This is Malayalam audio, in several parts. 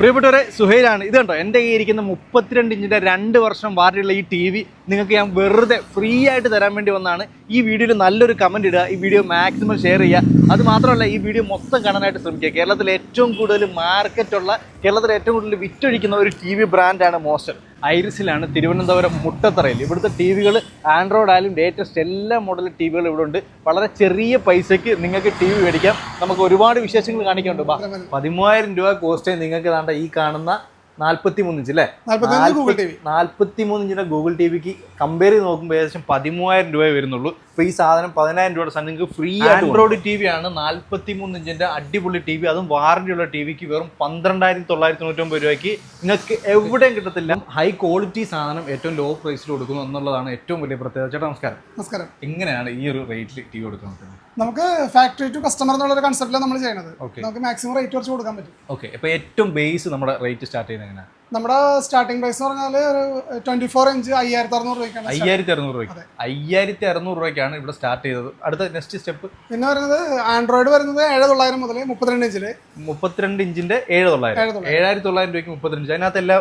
പ്രിയപ്പെട്ടവരെ സുഹൈലാണ്. ഇത് കണ്ടോ? എന്റെ കയ്യിൽ ഇരിക്കുന്ന മുപ്പത്തിരണ്ട് ഇഞ്ചിന്റെ രണ്ട് വർഷം വാറണ്ടിയുള്ള ഈ ടി വി നിങ്ങൾക്ക് ഞാൻ വെറുതെ ഫ്രീ ആയിട്ട് തരാൻ വേണ്ടി വന്നാണ് ഈ വീഡിയോയിൽ നല്ലൊരു കമന്റ് ഇടുക ഈ വീഡിയോ മാക്സിമം ഷെയർ ചെയ്യുക. അത് മാത്രമല്ല ഈ വീഡിയോ മൊത്തം കാണാനായിട്ട് ശ്രമിക്കുക. കേരളത്തിൽ ഏറ്റവും കൂടുതൽ മാർക്കറ്റുള്ള കേരളത്തിൽ ഏറ്റവും കൂടുതൽ വിറ്റൊഴിക്കുന്ന ഒരു ടി വി ബ്രാൻഡാണ് മോസ്റ്റർ. ഐറിസിലാണ് തിരുവനന്തപുരം മുട്ടത്തറയിൽ. ഇവിടുത്തെ ടി വികൾ ആൻഡ്രോയിഡ് ആയാലും ലേറ്റസ്റ്റ് എല്ലാ മോഡൽ ടി വികൾ ഇവിടെ ഉണ്ട്. വളരെ ചെറിയ പൈസയ്ക്ക് നിങ്ങൾക്ക് ടി വി മേടിക്കാം. നമുക്ക് ഒരുപാട് വിശേഷങ്ങൾ കാണിക്കാനുണ്ട്. പതിമൂവായിരം രൂപ കോസ്റ്റേ നിങ്ങൾക്ക് താണ്ട ഈ കാണുന്ന നാൽപ്പത്തി മൂന്ന് ഇഞ്ച് അല്ലേ നാൽപ്പത്തി മൂന്ന് ഇഞ്ചിന്റെ ഗൂഗിൾ ടി വിക്ക് കമ്പയർ ചെയ്ത് നോക്കുമ്പോൾ ഏകദേശം പതിമൂവായിരം രൂപയെ വരുന്നുള്ളൂ. അപ്പോൾ ഈ സാധനം പതിനായിരം രൂപയുടെ സാധനം നിങ്ങൾക്ക് ഫ്രീ ആൻഡ്രോയിഡ് ടി വി ആണ് നാല്പത്തി മൂന്ന് ഇഞ്ചിന്റെ അടിപൊളി ടി വി അതും വാറണ്ടി ഉള്ള ടി വിക്ക് വെറും പന്ത്രണ്ടായിരത്തി തൊള്ളായിരത്തി തൊണ്ണൂറ്റൊമ്പത് രൂപയ്ക്ക് നിങ്ങൾക്ക് എവിടെയും കിട്ടത്തില്ല. ഹൈ ക്വാളിറ്റി സാധനം ഏറ്റവും ലോ പ്രൈസിൽ കൊടുക്കുന്നു എന്നുള്ളതാണ് ഏറ്റവും വലിയ പ്രത്യേകത. ചേട്ടാ നമസ്കാരം. നമസ്കാരം. എങ്ങനെയാണ് ഈ ഒരു റേറ്റിൽ ടി വി കൊടുക്കുന്നത്? നമുക്ക് ഫാക്ടറി ടു കസ്റ്റമർ എന്നുള്ള ഒരു കൺസെപ്റ്റിലാണ് നമ്മൾ ചെയ്യുന്നത്. നമുക്ക് മാക്സിമം റേറ്റ് കുറച്ച് കൊടുക്കാൻ പറ്റും. ഓക്കെ അപ്പോൾ ഏറ്റവും ബേസ് നമ്മുടെ റേറ്റ് സ്റ്റാർട്ട് ചെയ്യുന്നത് എങ്ങനെയാണ്? നമ്മുടെ സ്റ്റാർട്ടിംഗ് പ്രൈസ് എന്ന് പറഞ്ഞാൽ ഒരു ട്വന്റി ഫോർ ഇഞ്ച് അയ്യായിരത്തി അറുന്നൂറ് രൂപയ്ക്കാണ്. അയ്യായിരത്തി അറുന്നൂറ് രൂപ അയ്യായിരത്തി അറുന്നൂറ് രൂപയ്ക്കാണ് ഇവിടെ സ്റ്റാർട്ട് ചെയ്തത്. അടുത്ത നെക്സ്റ്റ് സ്റ്റെപ്പ് പിന്നെ വരുന്നത് ആൻഡ്രോയിഡ് വരുന്നത് ഏഴ് തൊള്ളായിരം മുതൽ മുപ്പത്തിരണ്ട് ഇഞ്ചിൽ മുപ്പത്തിരണ്ട് ഇഞ്ചിന്റെ ഏഴ് തൊള്ളായിരം ഏഴ് തൊള്ളായിരം. ഏഴായിരത്തി തൊള്ളായിരം രൂപയ്ക്ക് മുപ്പത്തിരണ്ട് അതിനകത്ത് എല്ലാ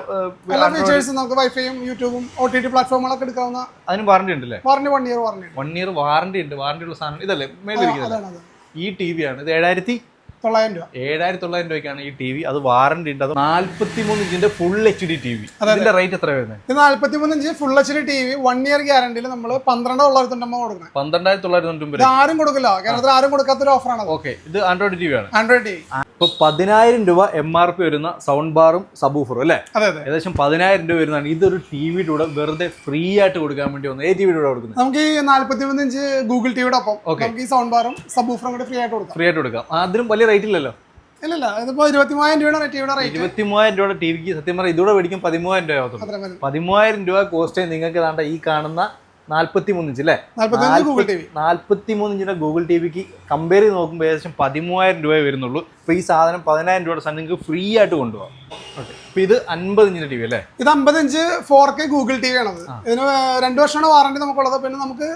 എല്ലാ ഫീച്ചേഴ്സും നമുക്ക് വൈഫൈയും യൂട്യൂബും ഒ ടി ടി പ്ലാറ്റ്ഫോമുകളൊക്കെ എടുക്കാവുന്ന അതിന് വാറണ്ടി ഉണ്ട് അല്ലേ? Warranty one year warranty one year warranty ഉണ്ട്. വാറണ്ടി ഉള്ള സാധനം. ഇതല്ലേ? മേലിരിക്കുന്നത് ഈ ടി വി ആണ്. ഇത് ഏഴായിരത്തി തൊള്ളായിരം രൂപ. ഏഴായിരത്തി തൊള്ളായിരം രൂപയ്ക്കാണ് ഈ ടി വി. അത് വാറണ്ടി ഉണ്ട്. അത് നാല്പത്തി മൂന്ന് ഇഞ്ചിന്റെ full H D T V. അതിന്റെ റേറ്റ് എത്ര വരുന്നത് ഇത് മൂന്ന് inch full H D T V. One year ഗ്യാരണ്ടിയിൽ നമ്മൾ പന്ത്രണ്ട് തൊള്ളായിരത്തി തൊണ്ണൂറ് കൊടുക്കണം. പന്ത്രണ്ടായിരത്തി തൊള്ളായിരത്തി തൊണ്ണൂറ്റി ഇത് ആരും കൊടുക്കില്ല. കേരളത്തിൽ ആരും കൊടുക്കാത്ത ഒരു ഓഫറാണ് ഓക്കെ ഇത് ആൻഡ്രോയിഡ് ടി വി ആണ്. Android T V. ഇപ്പൊ പതിനായിരം രൂപ എം ആർ പി വരുന്ന സൗണ്ട് ബാറും സബൂഫറും അല്ലേ? ഏകദേശം പതിനായിരം രൂപ വരുന്നതാണ്. ഇതൊരു ടി വിയുടെ കൂടെ വെറുതെ ഫ്രീ ആയിട്ട് കൊടുക്കാൻ വേണ്ടി വന്നു. ഏ ടി വിയുടെ കൂടെ കൊടുക്കുന്നത്? നമുക്ക് ഈ നാല്പത്തി മൂന്ന് ഇഞ്ച് ഗൂഗിൾ ടിവിയുടെ ഒപ്പം. നമുക്ക് ഈ സൗണ്ട് ബാറും സബൂഫറും കൂടെ ഫ്രീ ആയിട്ട് കൊടുക്കാം. ഫ്രീ ആയിട്ട് കൊടുക്കാം. അതിനും വലിയ റേറ്റ് ഇല്ലല്ലോ. ഇല്ലില്ല ഇതിപ്പോ ഇരുപത്തി മൂവായിരം രൂപയുടെ ഇവിടെ റേറ്റ് ഇരുപത്തി മൂവായിരം രൂപയുടെ ടി വിക്ക് സത്യം പറഞ്ഞാൽ ഇതൂടെ മേടിക്കും പതിമൂവായിരം രൂപ പതിമൂവായിരം രൂപ കോസ്റ്റ് നിങ്ങൾക്ക് ഈ കാണുന്ന നാല്പത്തി മൂന്ന് ഇഞ്ച് അല്ലേ നാല്പത്തി മൂന്ന് ഇഞ്ചിന്റെ ഗൂഗിൾ ടി വിക്ക് കമ്പയർ ചെയ്ത് നോക്കുമ്പോൾ ഏകദേശം പതിമൂവായിരം രൂപ വരുന്നുള്ളൂ. അപ്പോൾ ഈ സാധനം പതിനായിരം രൂപയുടെ സാധനം നിങ്ങൾക്ക് ഫ്രീ ആയിട്ട് കൊണ്ടുപോകാം. ഓക്കെ. അപ്പോൾ ഇത് അൻപത് ഇഞ്ചിന്റെ ടി വി അല്ലേ? ഇത് അമ്പത് inch four K Google T V ആണത് ഇതിന് രണ്ട് വർഷമാണ് വാറണ്ടി നമുക്കുള്ളത്. പിന്നെ നമുക്ക്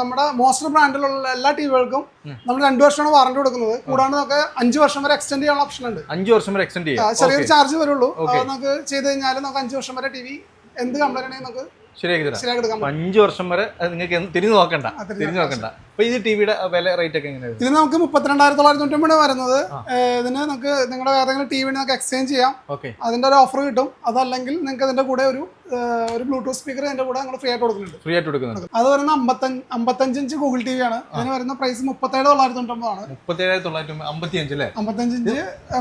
നമ്മുടെ മോസ്റ്റർ ബ്രാൻഡിലുള്ള എല്ലാ ടിവികൾക്കും നമ്മൾ രണ്ട് വർഷമാണ് വാറണ്ടി കൊടുക്കുന്നത്. കൂടാണ്ട് നമുക്ക് അഞ്ച് വർഷം വരെ എക്സ്റ്റെൻഡ് ചെയ്യാനുള്ള ഓപ്ഷൻ ഉണ്ട്. അഞ്ച് വർഷം വരെ എക്സ്റ്റെൻഡ് ചെയ്യാം. ചെറിയൊരു ചാർജ് വരുള്ളൂ. നമുക്ക് ചെയ്ത് കഴിഞ്ഞാൽ നമുക്ക് അഞ്ച് വർഷം വരെ ടി വി എന്ത് കംപ്ലൈന്റ് ആണെങ്കിൽ നമുക്ക് ശരിയാക്കി തരാം. അഞ്ച് വർഷം വരെ നിങ്ങൾക്ക് തിരിഞ്ഞു നോക്കണ്ട. തിരിഞ്ഞു നോക്കണ്ട. അപ്പൊ ഇത് ടി വിയുടെ വില റേറ്റ് ഒക്കെ എങ്ങനെയാണ് ഇത് നമുക്ക് മുപ്പത്തിരണ്ടായിരത്തി തൊള്ളായിരത്തി തൊണ്ണൂറ്റി വരുന്നത് ഇതിന് നമുക്ക് നിങ്ങളുടെ ഏതെങ്കിലും ടി വി നമുക്ക് എക്സ്ചേഞ്ച് ചെയ്യാം. ഓക്കെ അതിന്റെ ഒരു ഓഫർ കിട്ടും. അതല്ലെങ്കിൽ നിങ്ങൾക്ക് അതിന്റെ കൂടെ ഒരു ഒരു ബ്ലൂടൂത്ത് സ്പീക്കർ അതിന്റെ കൂടെ നിങ്ങൾ ഫ്രീ ആയിട്ട് കൊടുക്കുന്നുണ്ട്. ഫ്രീ ആയിട്ട് കൊടുക്കുന്നുണ്ട്. അത് വരുന്ന അമ്പത്തഞ്ച് അമ്പത്തഞ്ച് ഇഞ്ച് ഗൂഗിൾ ടി വി ആണ് അതിന് വരുന്ന പ്രൈസ് മുപ്പത്തേഴ് തൊള്ളായിരത്തി തൊണ്ണൂറ്റൊമ്പതാണ് മുപ്പത്തേഴ് തൊള്ളായിരത്തി അമ്പത്തി അഞ്ച് അല്ലേ? അമ്പത്തഞ്ച് inch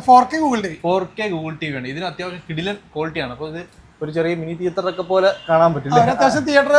four K Google T V four K Google T V ആണ്. ഇതിന് അത്യാവശ്യം ക്വാളിറ്റി ആണ്. അപ്പോൾ ഇത് ഒരു ചെറിയ മിനി തിയേറ്ററൊക്കെ പോലെ കാണാൻ പറ്റില്ല. അത്യാവശ്യം തിയേറ്റർ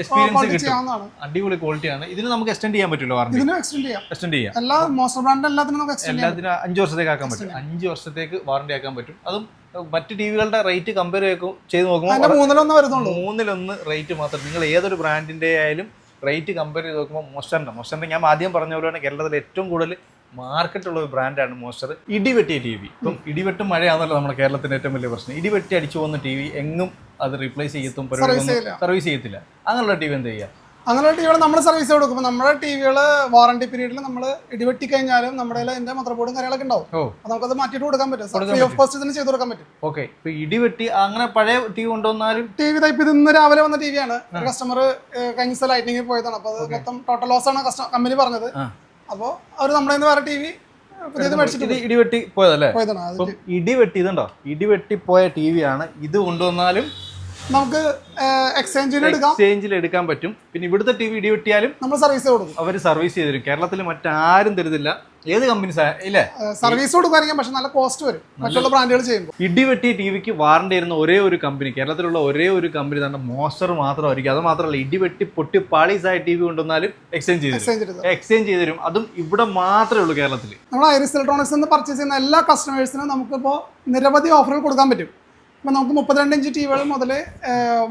എക്സ്പീരിയൻസ് കിട്ടും. ക്വാളിറ്റി അടിപൊളി ക്വാളിറ്റിയാണ് ഇതിന് നമുക്ക് എക്സ്റ്റെൻഡ് ചെയ്യാൻ പറ്റുമല്ലോ വാറണ്ടി എക്സ്റ്റെൻഡ് ചെയ്യാം. എക്സ്റ്റെൻഡ് ചെയ്യാം. എല്ലാ മോസ്റ്റർ ബ്രാൻഡ് എല്ലാത്തിനും നമുക്ക് എല്ലാത്തിനും അഞ്ച് വർഷത്തേക്ക് ആക്കാൻ പറ്റും. അഞ്ച് വർഷത്തേക്ക് വാറണ്ടി ആക്കാൻ പറ്റും. അതും മറ്റു ടിവികളുടെ റേറ്റ് കമ്പയർ ചെയ്ത് നോക്കുമ്പോൾ മൂന്നിലൊന്ന് വരുന്നുള്ളൂ. മൂന്നിലൊന്ന് റേറ്റ് മാത്രം. നിങ്ങൾ ഏതൊരു ബ്രാൻഡിന്റെ ആയാലും റേറ്റ് കമ്പയർ ചെയ്ത് നോക്കുമ്പോൾ മോസ്റ്ററിന്റെ മോസ്റ്ററിന്റെ ഞാൻ ആദ്യം പറഞ്ഞ പോലെയാണ് കേരളത്തിൽ ഏറ്റവും കൂടുതൽ മാർക്കറ്റ് ഉള്ള ഒരു ബ്രാൻഡാണ് മോസ്റ്റർ. ഇടിവെട്ടിയ ടി വി. ഇപ്പം ഇടിവെട്ട് മഴയാണല്ലോ നമ്മുടെ കേരളത്തിന്റെ ഏറ്റവും വലിയ പ്രശ്നം. ഇടിവെട്ടി അടിച്ചു പോകുന്ന ടി വി എങ്ങും അത് റീപ്ലേസ് ചെയ്യത്തും സർവീസ് ചെയ്യത്തില്ല. അങ്ങനെയുള്ള ടി വി എന്ത് ചെയ്യുക അങ്ങനെയുള്ള ടി വികൾ നമ്മൾ സർവീസ് കൊടുക്കുമ്പോൾ നമ്മുടെ ടി വികൾ വാറണ്ടി പീരീഡിൽ നമ്മൾ ഇടിവെട്ടി കഴിഞ്ഞാലും നമ്മുടെ അതിന്റെ മദർ ബോർഡും കാര്യങ്ങളൊക്കെ ഉണ്ടാവും. നമുക്കത് മാറ്റിയിട്ട് കൊടുക്കാൻ പറ്റും. ഫ്രീ ഓഫ് കോസ്റ്റ് തന്നെ ചെയ്ത് കൊടുക്കാൻ പറ്റും. ഓക്കെ ഇപ്പൊ ഇടിവെട്ടി അങ്ങനെ പഴയ ടി വി കൊണ്ടുവന്നാലും ടി വി ടൈപ്പ് ഇത് ഇന്ന് രാവിലെ വന്ന ടി വി ആണ്. കസ്റ്റമർ കഴിഞ്ഞ ലൈറ്റിംഗ് പോയതാണ്. അപ്പൊ അത് മൊത്തം ടോട്ടൽ ലോസ് ആണ് കസ്റ്റമർ കമ്പനി പറഞ്ഞത്. അപ്പോൾ അവർ നമ്മുടെ നിന്ന് വേറെ ടി വി പുതിയത് മേടിച്ചിട്ട് ഇടിവെട്ടി പോയതല്ലേ? ഇടിവെട്ടി ഇതുണ്ടോ? ഇടിവെട്ടി പോയ ടി വി ആണ്. ഇത് കൊണ്ടുവന്നാലും നമുക്ക് എക്സ്ചേഞ്ചിൽ എടുക്കാം. എക്സ്ചേഞ്ചിൽ എടുക്കാൻ പറ്റും. പിന്നെ ഇവിടുത്തെ ടി വി ഇടി വെട്ടിയാലും നമ്മൾ സർവീസ് കൊടുക്കും. അവർ സർവീസ് ചെയ്ത് തരും കേരളത്തിൽ മറ്റാരും തരുന്നില്ല. ഏത് കമ്പനി ഇല്ലേ? സർവീസ് കൊടുക്കുമായിരിക്കും പക്ഷെ നല്ല കോസ്റ്റ് വരും. മറ്റുള്ള ബ്രാൻഡുകൾ ചെയ്യുമ്പോൾ. ഇടി വെട്ടിയ ടി വിക്ക് വാറണ്ടി തരുന്ന ഒരേ ഒരു കമ്പനി കേരളത്തിലുള്ള ഒരേ ഒരു കമ്പനി തന്നെ മോസ്റ്റർ മാത്രമായിരിക്കും. അത് മാത്രമല്ല ഇടി വെട്ടി പൊട്ടി പാളീസായ ടി വി കൊണ്ടുവന്നാലും എക്സ്ചേഞ്ച് ചെയ്ത് എക്സ്ചേഞ്ച് ചെയ്ത് തരും അതും ഇവിടെ മാത്രമേ ഉള്ളൂ കേരളത്തിൽ നമ്മൾ ഐറിസ് ഇലക്ട്രോണിക്സ് പർച്ചേസ് ചെയ്യുന്ന എല്ലാ കസ്റ്റമേഴ്സിനും നമുക്കിപ്പോൾ നിരവധി ഓഫറുകൾ കൊടുക്കാൻ പറ്റും. ഇപ്പം നമുക്ക് മുപ്പത്തിരണ്ട് ഇഞ്ച് ടി വികൾ മുതൽ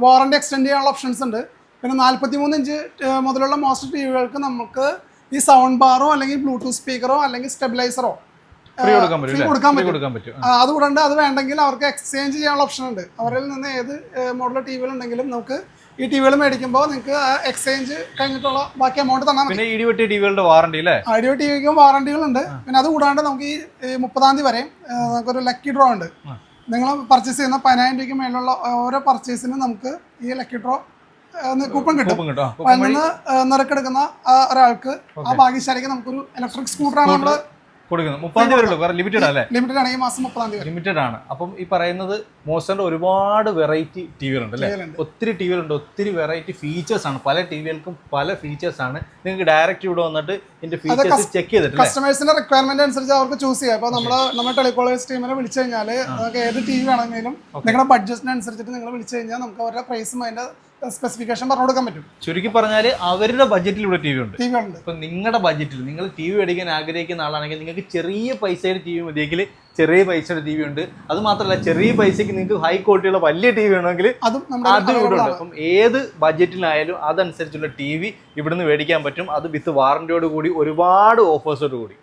വാറണ്ടി എക്സ്റ്റെൻഡ് ചെയ്യാനുള്ള ഓപ്ഷൻസ് ഉണ്ട്. പിന്നെ നാൽപ്പത്തി മൂന്ന് ഇഞ്ച് മുതലുള്ള മോസ്റ്റ് ടി വികൾക്ക് നമുക്ക് ഈ സൗണ്ട് ബാറോ അല്ലെങ്കിൽ ബ്ലൂടൂത്ത് സ്പീക്കറോ അല്ലെങ്കിൽ സ്റ്റെബിലൈസറോ കൊടുക്കാൻ പറ്റും പറ്റും. അത് വേണ്ടെങ്കിൽ അവർക്ക് എക്സ്ചേഞ്ച് ചെയ്യാനുള്ള ഓപ്ഷൻ ഉണ്ട്. അവരിൽ നിന്ന് ഏത് മോഡൽ ടി വികൾ ഉണ്ടെങ്കിലും നമുക്ക് ഈ ടി വികൾ മേടിക്കുമ്പോൾ നിങ്ങൾക്ക് എക്സ്ചേഞ്ച് കഴിഞ്ഞിട്ടുള്ള ബാക്കി എമൗണ്ട് തന്നാൽ പിന്നെ ഇടിവെട്ടി ടിവികളുടെ വാറണ്ടി അല്ലേ? ഐഡിയോ ടി വിക്കും വാറണ്ടികളുണ്ട് പിന്നെ അത് കൂടാണ്ട് നമുക്ക് ഈ ഈ മുപ്പതാം തീയതി വരെ നമുക്കൊരു ലക്കി ഡ്രോ ഉണ്ട്. നിങ്ങൾ പർച്ചേസ് ചെയ്യുന്ന പതിനായിരം രൂപയ്ക്ക് മേലുള്ള ഓരോ പർച്ചേസിനും നമുക്ക് ഈ ലക്കി ഡ്രോ കൂപ്പൺ കിട്ടും. അതിൽ നിന്ന് നിറക്കെടുക്കുന്ന ആ ഒരാൾക്ക് ആ ഭാഗ്യശാലിക്ക് നമുക്കൊരു ഇലക്ട്രിക് സ്കൂട്ടറാണ് നമ്മൾ കൊടുക്കുന്നത് മുപ്പതാം തീയതി വരുള്ളൂ. ലിമിറ്റഡ് അല്ലേ ലിമിറ്റഡ് ആണ്. ഈ മാസം മുപ്പതാം തീയതി ലിമിറ്റഡ് ആണ്. അപ്പം ഈ പറയുന്നത് മോസ്റ്ററിന്റെ ഒരുപാട് വെറൈറ്റി ടി വികളുണ്ട് അല്ലേ? ഒത്തിരി ടി വികളുണ്ട് ഒത്തിരി വെറൈറ്റി ഫീച്ചേഴ്സ് ആണ്. പല ടി വികൾക്കും പല ഫീച്ചേഴ്സ് ആണ്. നിങ്ങൾക്ക് ഡയറക്റ്റ് ഇവിടെ വന്നിട്ട് ഇതിന്റെ ഫീച്ചേഴ്സ് ചെക്ക് ചെയ്തിട്ട് കസ്റ്റമേഴ്സിന്റെ റിക്വയർമെന്റ് അനുസരിച്ച് അവർക്ക് ചൂസ് ചെയ്യാം. അപ്പോൾ നമ്മൾ നമ്മുടെ ടെലികോളേജ് ടീമിനെ വിളിച്ചു കഴിഞ്ഞാൽ ഏത് ടി വി ആണെങ്കിലും നിങ്ങളുടെ ബഡ്ജറ്റിനനുസരിച്ചിട്ട് നിങ്ങൾ വിളിച്ചു കഴിഞ്ഞാൽ നമുക്ക് അവരുടെ പ്രൈസും അതിന്റെ സ്പെസിഫിക്കേഷൻ പറഞ്ഞു കൊടുക്കാൻ പറ്റും. ചുരുക്കി പറഞ്ഞാൽ അവരുടെ ബഡ്ജറ്റിൽ ഇവിടെ ടി വി ഉണ്ട്. ടി വികളുണ്ട് ഇപ്പം നിങ്ങളുടെ ബഡ്ജറ്റിൽ നിങ്ങൾ ടി വി മേടിക്കാൻ ആഗ്രഹിക്കുന്ന ആളാണെങ്കിൽ നിങ്ങൾക്ക് ചെറിയ പൈസയുടെ ടി വി മതിയെങ്കിൽ ചെറിയ പൈസയുടെ ടി വി ഉണ്ട്. അത് മാത്രമല്ല ചെറിയ പൈസയ്ക്ക് നിങ്ങൾക്ക് ഹൈ ക്വാളിറ്റിയുള്ള വലിയ ടി വി വേണമെങ്കിൽ അതും അതും ഇവിടെ ഉണ്ട് അപ്പം ഏത് ബഡ്ജറ്റിലായാലും അതനുസരിച്ചുള്ള ടി വി ഇവിടുന്ന് മേടിക്കാൻ പറ്റും. അത് വിത്ത് വാറന്റിയോട് കൂടി ഒരുപാട് ഓഫേഴ്സോട് കൂടി.